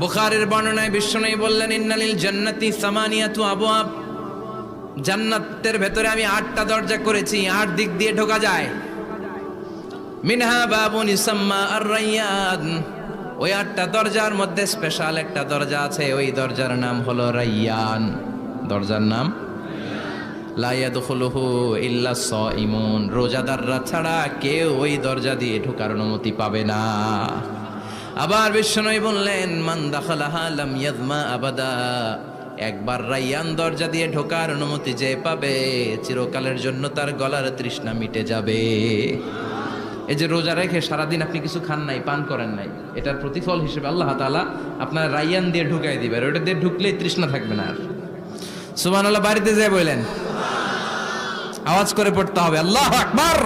বুখারের বর্ণনায় বিশ্বনবী বললেন, ইন্নালিল জান্নাতি সামানিয়াতু আবওয়াব। জান্নাতের ভেতরে আমি আটটা দরজা করেছি, আট দিক দিয়ে ঢোকা যায়। মিনহা বাবুন ইসাম্মা আর রাইয়ান ওই আটটা দরজার মধ্যে স্পেশাল একটা দরজা আছে, ওই দরজার নাম হলো রাইয়ান। দরজার নাম? লাইয়াদখুলুহু ইল্লা সাইমুন। রোজাদাররা ছাড়া কেউ ওই দরজা দিয়ে ঢোকার অনুমতি পাবে না। আবার বিশ্বনবী বললেন, মান দাখালাহা ইয়াদমা আবাদা। একবার রাইয়ান দরজা দিয়ে ঢোকার অনুমতি যে পাবে, চিরকালের জন্য তার গলার তৃষ্ণা মিটে যাবে। এই যে রোজা রেখে সারাদিন আপনি কিছু খান নাই, পান করেন নাই, এটার প্রতিফল হিসেবে আল্লাহ তালা আপনার রাইয়ান দিয়ে ঢুকাই দিবে, আর ওটা দিয়ে ঢুকলেই তৃষ্ণা থাকবে না আর। সুবহানাল্লাহ, বাড়িতে যায় বললেন, আওয়াজ করে পড়তে হবে, আল্লাহ আকবার!